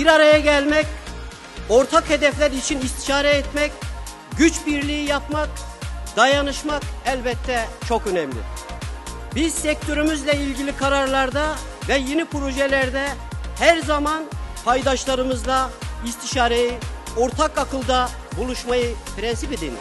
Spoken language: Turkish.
Bir araya gelmek, ortak hedefler için istişare etmek, güç birliği yapmak, dayanışmak elbette çok önemli. Biz sektörümüzle ilgili kararlarda ve yeni projelerde her zaman paydaşlarımızla istişareyi, ortak akılda buluşmayı prensip ediniz.